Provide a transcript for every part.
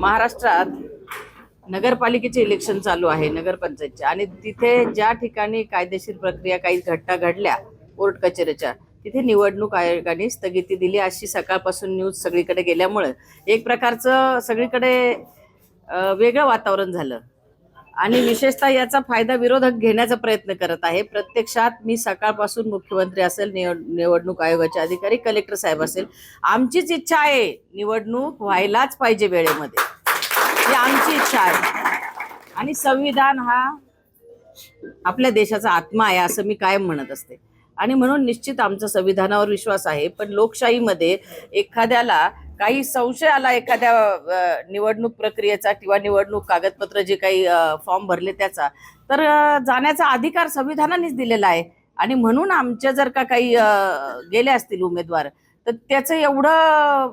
महाराष्ट्रात नगरपालिकेचे इलेक्शन चालू आहे नगरपंचायतचे. आणि तिथे ज्या ठिकाणी कायदेशीर प्रक्रिया काही घटना घडल्या कोर्ट कचेरीच्या तिथे निवडणूक आयोगाने स्थगिती दिली. अशी सकाळपासून न्यूज सगळीकडे गेल्यामुळं एक प्रकारचं सगळीकडे वेगळं वातावरण झालं. आणि विशेषतः याचा फायदा विरोधक घेण्याचा प्रयत्न करत आहे. प्रत्यक्षात मी सकाळपासून मुख्यमंत्री असेल निवड निवडणूक आयोगाचे अधिकारी कलेक्टर साहेब असेल आमचीच इच्छा आहे निवडणूक व्हायलाच पाहिजे वेळेमध्ये. ही आमची इच्छा आहे. आणि संविधान हा आपल्या देशाचा आत्मा आहे असं मी कायम म्हणत असते. आणि म्हणून निश्चित आमचा संविधानावर विश्वास आहे पण लोकशाहीमध्ये एखाद्याला काही संशय आला एखाद्या निवडणूक प्रक्रियेचा किंवा निवडणूक कागदपत्र जे काही फॉर्म भरले त्याचा. तर जाण्याचा अधिकार संविधानानेच दिलेला आहे. आणि म्हणून आमच्या जर का काही गेले असतील उमेदवार तर त्याचं एवढं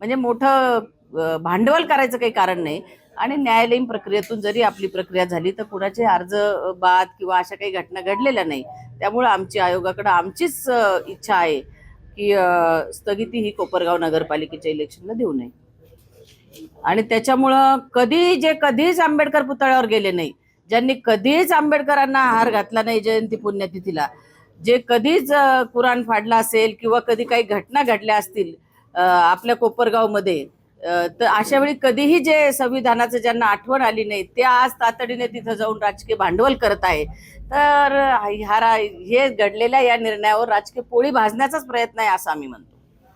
म्हणजे मोठं भांडवल करायचं काही कारण नाही. आणि न्यायालयीन प्रक्रियेतून जरी आपली प्रक्रिया झाली तर कुणाचे अर्ज बाद किंवा अशा काही घटना घडलेल्या नाही. त्यामुळे आमची आयोगाकडे आमचीच इच्छा आहे. की स्थगिती ही कोपरगाव नगरपालिकेच्या इलेक्शनला देऊ नये. आणि त्याच्यामुळं कधी जे कधीच आंबेडकर पुतळ्यावर गेले नाही ज्यांनी कधीच आंबेडकरांना हार घातला नाही जयंती पुण्यतिथीला जे कधीच कुराण फाडला असेल किंवा कधी काही घटना घडल्या असतील आपल्या कोपरगावमध्ये तर अशा वेळी कधीही जे संविधानाचं ज्यांना आठवण आली नाही ते आज तातडीने तिथं जाऊन राजकीय भांडवल करत आहे. तर ह्या रा- हे घडलेल्या या निर्णयावर राजकीय पोळी भाजण्याचाच प्रयत्न आहे असं आम्ही म्हणतो.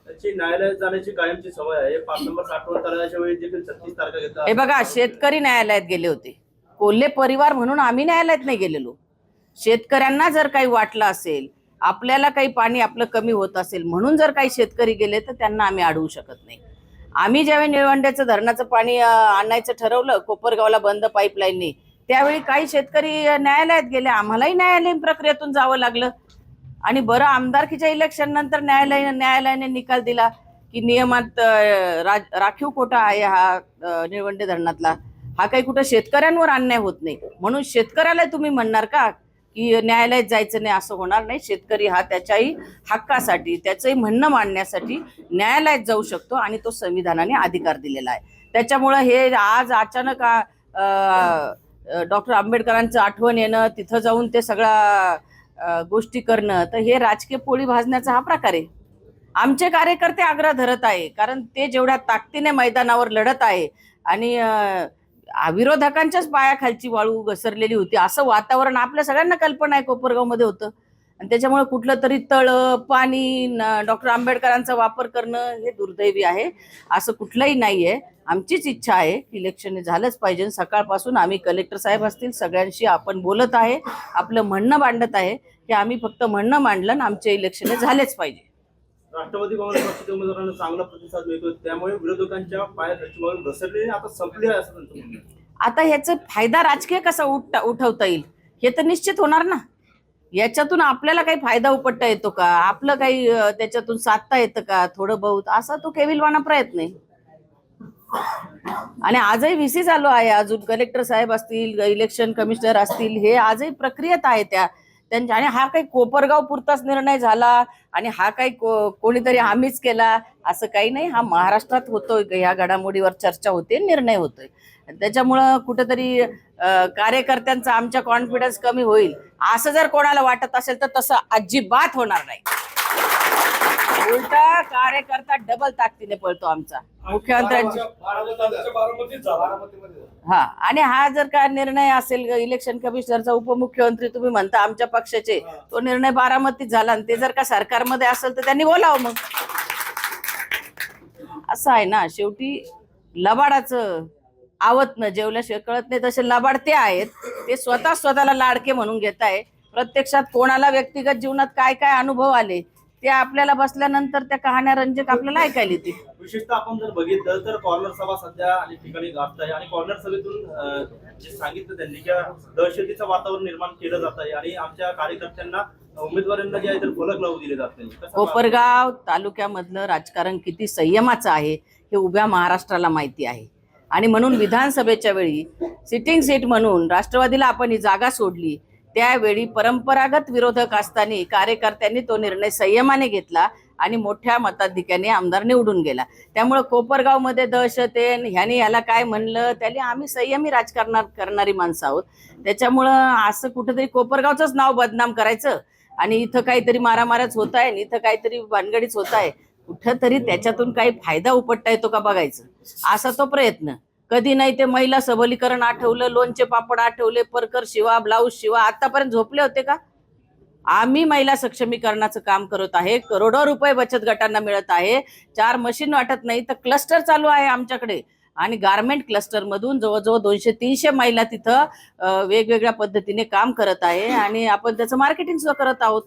त्याची न्यायालयात जाण्याची कायमची सवय आहे. पाच नंबर साठवण तलावाच्या वेळी देखील छत्तीस तारखा घेतात हे बघा शेतकरी न्यायालयात गेले होते. कोल्हे परिवार म्हणून आम्ही न्यायालयात नाही गेलेलो. शेतकऱ्यांना जर काही वाटलं असेल आपल्याला काही पाणी आपलं कमी होत असेल म्हणून जर काही शेतकरी गेले तर त्यांना आम्ही अडवू शकत नाही. आम्ही ज्यावेळी निळवंड्याचं धरणाचं पाणी आणायचं ठरवलं कोपरगावला बंद पाईपलाईननी त्यावेळी काही शेतकरी न्यायालयात गेले. आम्हालाही न्यायालयीन प्रक्रियेतून जावं लागलं. आणि बरं आमदारकीच्या इलेक्शन नंतर न्यायालय न्यायालयाने निकाल दिला की नियमात रा- राखीव कोटा आहे हा निळवंडे धरणातला. हा काही कुठं शेतकऱ्यांवर अन्याय होत नाही. म्हणून शेतकऱ्याला तुम्ही म्हणणार का? की न्यायालयात जायचं नाही असं होणार नाही. शेतकरी हा त्याच्याही हक्कासाठी त्याचंही म्हणणं मांडण्यासाठी न्यायालयात जाऊ शकतो आणि तो संविधानाने अधिकार दिलेला आहे. त्याच्यामुळं हे आज अचानक डॉक्टर आंबेडकरांचं आठवण येणं तिथं जाऊन ते सगळा गोष्टी करणं तर हे राजकीय पोळी भाजण्याचा हा प्रकार आहे. आमचे कार्यकर्ते आग्रह धरत आहे कारण ते जेवढ्या ताकदीने मैदानावर लढत आहे आणि विरोधकांच्याच पायाखालची वाळू घसरलेली होती. असं वातावरण आपल्या सगळ्यांना कल्पना आहे कोपरगावमध्ये होतं. आणि त्याच्यामुळे कुठलं तरी तळ पाणी डॉक्टर आंबेडकरांचा वापर करणं हे दुर्दैवी आहे. असं कुठलंही नाही आहे आमचीच इच्छा आहे की इलेक्शन झालंच पाहिजे सकाळपासून आम्ही कलेक्टर साहेब असतील सगळ्यांशी आपण बोलत आहे. आपलं म्हणणं मांडत आहे की आम्ही फक्त म्हणणं मांडलं आणि आमचे इलेक्शन झालेच पाहिजे. राष्ट्रवादी काँग्रेस पक्षाच्या उमेदवारांना चांगला प्रतिसाद मिळतो त्यामुळे विरोधकांच्या पायाखालची वाळू घसरली आता संपली आहे असं त्यांचं म्हणणं आहे. आता ह्याचा फायदा राजकीय कसा उठ उठवता येईल? हे तर निश्चित होणार ना? याच्यातून आपल्याला काही फायदा उपटता येतो का? आपलं काही अं, त्याच्यातून साधता येतं का? थोडं बहुत? असा तो केविलवाना प्रयत्न आहे. आणि आजही व्हीसी चालू आहे. अजून कलेक्टर साहेब असतील इलेक्शन कमिशनर असतील हे आजही प्रक्रियेत आहे त्या. त्यांच्या आणि हा काही कोपरगाव पुरताच निर्णय झाला आणि हा काही को- कोणीतरी आम्हीच केला. असं काही नाही. हा महाराष्ट्रात होतोय. ह्या घडामोडीवर चर्चा होते निर्णय होतोय. त्याच्यामुळं कुठेतरी कार्यकर्त्यांचा आमच्या कॉन्फिडन्स कमी होईल. असं जर कोणाला वाटत असेल तर तसं अजिबात होणार नाही. उलटा कार्यकर्ता डबल ताकदीने पळतो आमचा. मुख्यमंत्र्यांची. हा आणि हा जर का निर्णय असेल इलेक्शन कमिशनरचा उपमुख्यमंत्री तुम्ही म्हणता आमच्या पक्षाचे तो निर्णय बारामतीत झाला आणि ते जर का सरकारमध्ये असेल तर त्यांनी बोलावं मग. असं आहे ना शेवटी लबाडाचं आवत न जेवल्याशिवाय कळत नाही तसे लबाड ते आहेत. ते स्वतः स्वतःला लाडके म्हणून घेत आहे प्रत्यक्षात कोणाला व्यक्तिगत जीवनात काय काय अनुभव आले ते आपल्याला बसल्यानंतर त्या कहाण्या रंजक आपल्याला ऐकायला येतील. विशेषतः आपण जर बघितलं तर कॉर्नर सभा सध्या अनेक ठिकाणी गाजत आहे आणि कॉर्नर सभेतून अं, जे सांगितलं त्यांनी की दहशतीचं वातावरण निर्माण केलं जात आहे आणि आमच्या कार्यकर्त्यांना उमेदवारांना जे आहे तर फलक लावू दिले जात नाही. कसं कोपरगाव तालुक्यामधलं राजकारण किती संयमाचं आहे हे उभ्या महाराष्ट्राला माहिती आहे. आणि म्हणून विधानसभेच्या वेळी सिटिंग सीट म्हणून राष्ट्रवादीला आपण ही जागा सोडली. त्यावेळी परंपरागत विरोधक असताना कार्यकर्त्यांनी तो निर्णय संयमाने घेतला आणि मोठ्या मताधिक्याने आमदार निवडून गेला. त्यामुळे कोपरगावमध्ये दहशत आहे ह्याने याला काय म्हणलं? त्याने आम्ही संयमी राजकारणात करणारी माणसं आहोत. त्याच्यामुळं असं कुठंतरी कोपरगावचंच नाव बदनाम करायचं आणि इथं काहीतरी मारामारच होत आहे आणि इथं काहीतरी भानगडीच होत आहे. कुठंतरी त्याच्यातून काही फायदा उपटता येतो का बघायचं? असा तो प्रयत्न. कधी नाही ते महिला सबलीकरण आठवलं लोणचे पापड आठवले परकर शिवा ब्लाऊज शिवा. आतापर्यंत झोपले होते का? आम्ही महिला सक्षमीकरणाचं काम करत आहे. करोडो रुपये बचत गटांना मिळत आहे. चार मशीन वाटत नाही तर क्लस्टर चालू आहे आमच्याकडे. आणि गारमेंट क्लस्टरमधून जवळजवळ दोनशे तीनशे महिला तिथं वेगवेगळ्या पद्धतीने काम करत आहे. आणि आपण त्याचं मार्केटिंग सुद्धा करत आहोत.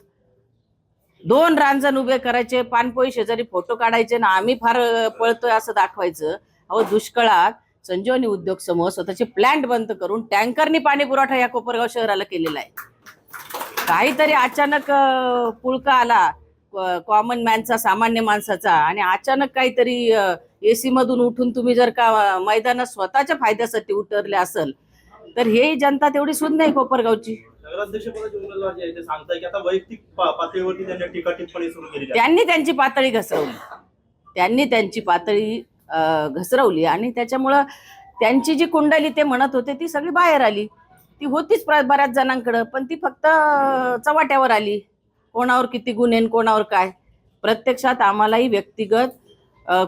दोन रांजण उभे करायचे पानपोई शेजारी फोटो काढायचे ना आम्ही फार पळतोय असं दाखवायचं. अहो दुष्काळात संजीवनी उद्योग समूह स्वतःचे प्लांट बंद करून टँकरनी पाणी पुरवठा या कोपरगाव शहराला केलेला आहे. काहीतरी अचानक पुळका आला कॉमन मॅनचा सामान्य माणसाचा आणि अचानक काहीतरी एसी मधून उठून तुम्ही जर का मैदानात स्वतःच्या फायद्यासाठी उतरले असेल तर हे जनता तेवढी सुद्धा नाही कोपरगावची. त्यांनी त्यांची पातळी घसरवली. त्यांनी त्यांची पातळी घसरवली आणि त्याच्यामुळं त्यांची जी कुंडली ते म्हणत होते ती सगळी बाहेर आली. ती होतीच प्र- बऱ्याच जणांकडं पण ती फक्त चवाट्यावर आली. कोणावर किती गुन्हे आणि कोणावर काय? प्रत्यक्षात आम्हालाही व्यक्तिगत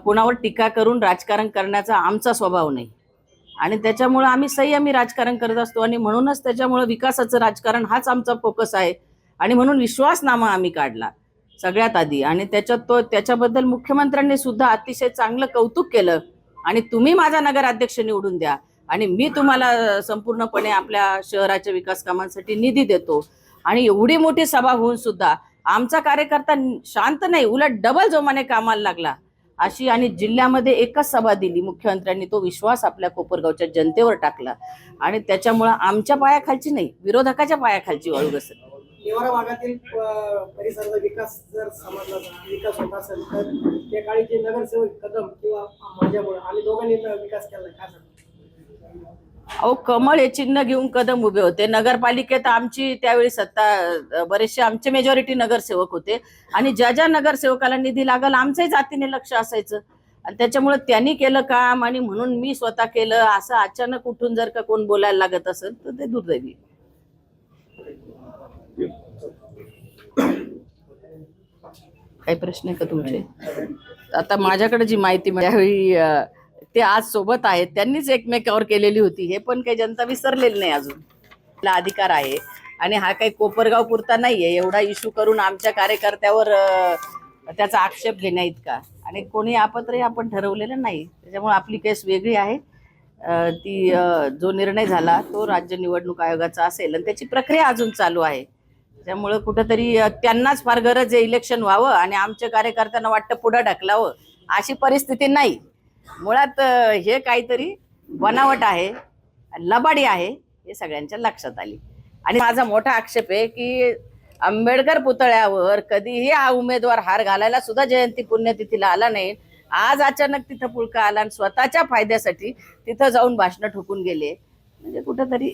कोणावर टीका करून राजकारण करण्याचा आमचा स्वभाव नाही. आणि त्याच्यामुळं आम्ही संयमी राजकारण करत असतो आणि म्हणूनच त्याच्यामुळं विकासाचं राजकारण हाच आमचा फोकस आहे. आणि म्हणून विश्वासनामा आम्ही काढला. सगळ्यात आधी. आणि त्याच्यात तो त्याच्याबद्दल मुख्यमंत्र्यांनी सुद्धा अतिशय चांगलं कौतुक केलं. आणि तुम्ही माझा नगराध्यक्ष निवडून द्या. आणि मी तुम्हाला संपूर्णपणे आपल्या शहराच्या विकास कामांसाठी निधी देतो. आणि एवढी मोठी सभा होऊन सुद्धा आमचा कार्यकर्ता शांत नाही उलट डबल जोमाने कामाला लागला. अशी आणि जिल्ह्यामध्ये एकच सभा दिली. मुख्यमंत्र्यांनी तो विश्वास आपल्या कोपरगावच्या जनतेवर टाकला. आणि त्याच्यामुळं आमच्या पायाखालची नाही विरोधकाच्या पायाखालची वाळू घसरली. निवारा भागातील परिसराचा विकास जर समाजला विकास होत असेल तर त्या काळी जे नगरसेवक कदम किंवा माझ्यामुळे आम्ही दोघांनी विकास केला काय सांगतो अहो कमळ हे चिन्ह घेऊन कदम उभे होते. नगरपालिकेत आमची त्यावेळी सत्ता बरेचसे आमचे मेजॉरिटी नगरसेवक होते. आणि ज्या ज्या नगरसेवकाला निधी लागल आमचंही जातीने लक्ष असायचं. आणि त्याच्यामुळे त्यांनी केलं काम आणि म्हणून मी स्वतः केलं. असं अचानक उठून जर का कोण बोलायला लागत असेल तर ते दुर्दैवी. काही प्रश्न आहे का तुमचे? आता माझ्याकडे जी माहिती म्हणजे मिळाली त्यावेळी ते आज सोबत आहेत. त्यांनीच एकमेकावर केलेली होती. हे पण काही जनता विसरलेली नाही अजून. अधिकार आहे. आणि हा काही कोपरगाव पुरता नाहीये. एवढा इश्यू करून आमच्या कार्यकर्त्यावर त्याचा आक्षेप घेण्या इतका. आणि कोणी आपत्रही आपण ठरवलेलं नाही. त्याच्यामुळे आपली केस वेगळी आहे. ती जो निर्णय झाला तो राज्य निवडणूक आयोगाचा असेल. आणि त्याची प्रक्रिया अजून चालू आहे. त्यामुळं कुठंतरी त्यांनाच फार गरज आहे इलेक्शन व्हावं आणि आमच्या कार्यकर्त्यांना वाटतं पुढं ढकलावं अशी परिस्थिती नाही. मुळात हे काहीतरी बनावट आहे लबाडी आहे हे सगळ्यांच्या लक्षात आली. आणि माझा मोठा आक्षेप आहे की आंबेडकर पुतळ्यावर कधीही हा उमेदवार हार घालायला सुद्धा जयंती पुण्यतिथीला आला नाही. आज अचानक तिथं पुळका आला आणि स्वतःच्या फायद्यासाठी तिथं जाऊन भाषणं ठोकून गेले. म्हणजे कुठंतरी